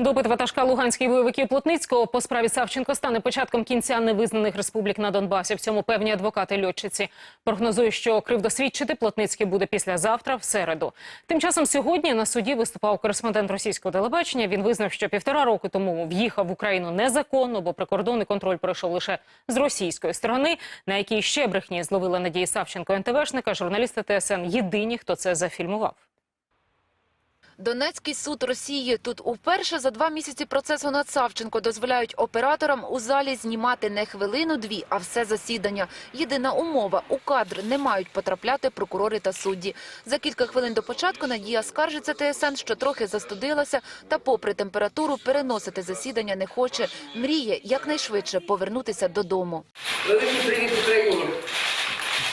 Допит ватажка луганських бойовиків Плотницького по справі Савченко стане початком кінця невизнаних республік на Донбасі. В цьому певні адвокати льотчиці. Прогнозують, що кривдосвідчити Плотницький буде післязавтра, в середу. Тим часом сьогодні на суді виступав кореспондент російського телебачення. Він визнав, що півтора року тому в'їхав в Україну незаконно, бо прикордонний контроль пройшов лише з російської сторони, на якій ще брехні зловила Надії Савченко НТВшника. Журналісти ТСН єдині, хто це зафільмував. Донецький суд Росії тут уперше за два місяці процесу над Савченко дозволяють операторам у залі знімати не хвилину-дві, а все засідання. Єдина умова – у кадр не мають потрапляти прокурори та судді. За кілька хвилин до початку Надія скаржиться ТСН, що трохи застудилася, та попри температуру переносити засідання не хоче. Мріє якнайшвидше повернутися додому. Великий привіт Україні.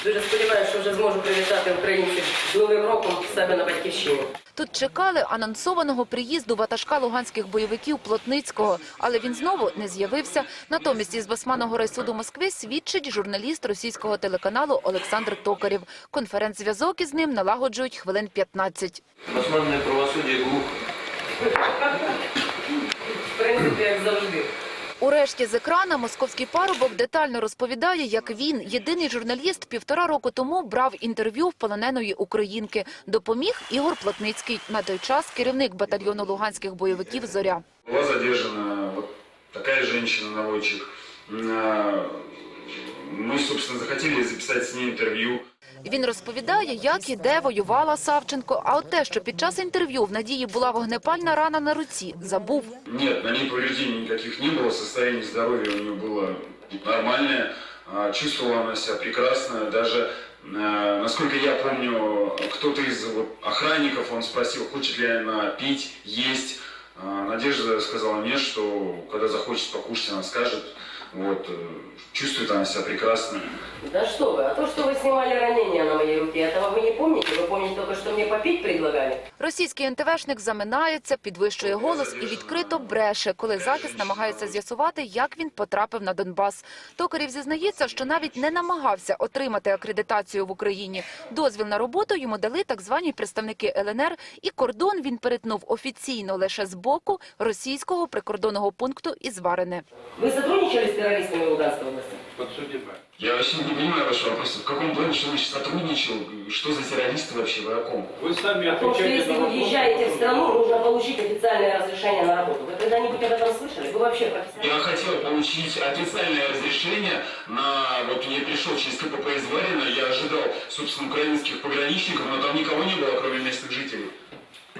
Дуже сподіваюся, що вже зможу привітати українців з Новим роком себе на батьківщині. Тут чекали анонсованого приїзду ватажка луганських бойовиків Плотницького, але він знову не з'явився. Натомість із Басманного райсуду Москви свідчить журналіст російського телеканалу Олександр Токарєв. Конференц-зв'язок із ним налагоджують хвилин 15. Басманное правосудие глухо. В принципі, як завжди. Урешті з екрана московський парубок детально розповідає, як він, єдиний журналіст, півтора року тому брав інтерв'ю в полоненої українки. Допоміг Ігор Плотницький, на той час керівник батальйону луганських бойовиків «Зоря». Была задержана вот такая женщина-наводчик. А, Мы, собственно, захотели записать с ней интервью. Він розповідає, як і де воювала Савченко. А от те, що під час інтерв'ю в Надії була вогнепальна рана на руці, забув. Нет, на ней повреждений никаких не было, состояние здоровья у нее было нормальное, А, чувствовала она себя прекрасно, даже, насколько я помню, кто-то из охранников, он спросил, хочет ли она пить, есть. Надежда сказала мне, что когда захочет покушать, она скажет, вот, э, чувствует она себя прекрасно. Да что вы, а то, что вы снимали ранение на моей руке, этого вы не помните? Вы помните только, что мне попить предлагали? Російський НТВшник заминається, підвищує голос і відкрито бреше, коли захист намагається з'ясувати, як він потрапив на Донбас. Токарів зізнається, що навіть не намагався отримати акредитацію в Україні. Дозвіл на роботу йому дали так звані представники ЛНР, і кордон він перетнув офіційно лише з боку російського прикордонного пункту із Варене. Вы сотрудничали с террористами Луганской области? Подсудимое. Я вообще не понимаю вашего вопроса. В каком плане, что значит сотрудничал? Что за террористы вообще? Вы о ком? Вы сами О том, что отвечаете если вы въезжаете в страну, нужно получить официальное разрешение на работу. Вы когда-нибудь об этом слышали? Вы вообще профессионал? Я хотел получить официальное разрешение на... Вот я пришел через КПП из Варина, я ожидал, собственно, украинских пограничников, но там никого не было, кроме.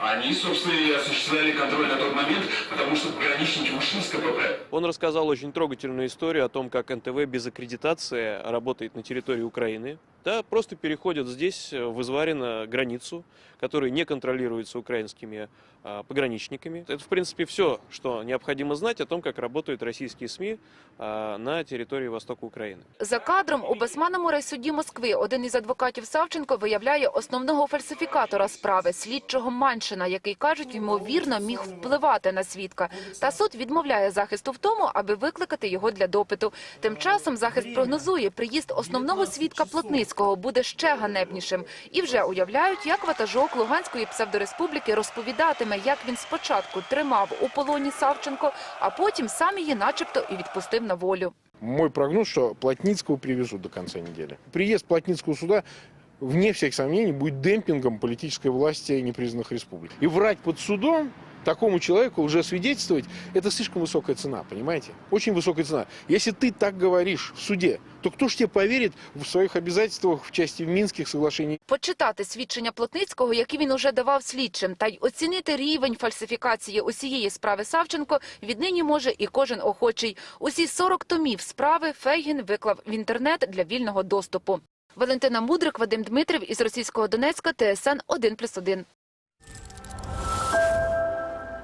Они, собственно, и осуществляли контроль на тот момент, потому что пограничники ушли с КПП. Он рассказал очень трогательную историю о том, как НТВ без аккредитации работает на территории Украины. Да, просто переходят здесь, э, в Изварино, границу, которая не контролируется украинскими а, пограничниками. Это, в принципе, все, что необходимо знать о том, как работают российские СМИ а, на территории востока Украины. За кадром у Басманному райсуді Москви один із адвокатів Савченко виявляє основного фальсифікатора справи – слідчого Маншина, який, кажуть, ймовірно міг впливати на свідка. Та суд відмовляє захисту в тому, аби викликати його для допиту. Тим часом захист прогнозує, приїзд основного свідка Плотницького буде ще ганебнішим. І вже уявляють, як ватажок Луганської псевдореспубліки розповідатиме, як він спочатку тримав у полоні Савченко, а потім сам її начебто і відпустив на волю. Мой прогноз, что Плотницкого привезут до конца недели. Приезд Плотницкого суда, вне всех сомнений, будет демпингом политической власти непризнанных республик. И врать под судом такому человеку уже свидетельствовать, это слишком высокая цена, понимаете? Очень высокая цена. Если ты так говоришь в суде, то кто ж тебе поверит в своих обязательствах в части Минских соглашений Почитати свідчення Плотницького, які він уже давав слідчим, та й оцінити рівень фальсифікації усієї справи Савченко віднині може і кожен охочий. Усі 40 томів справи Фейгін виклав в інтернет для вільного доступу. Валентина Мудрик, Вадим Дмитрів із російського Донецька, ТСН 1+,1.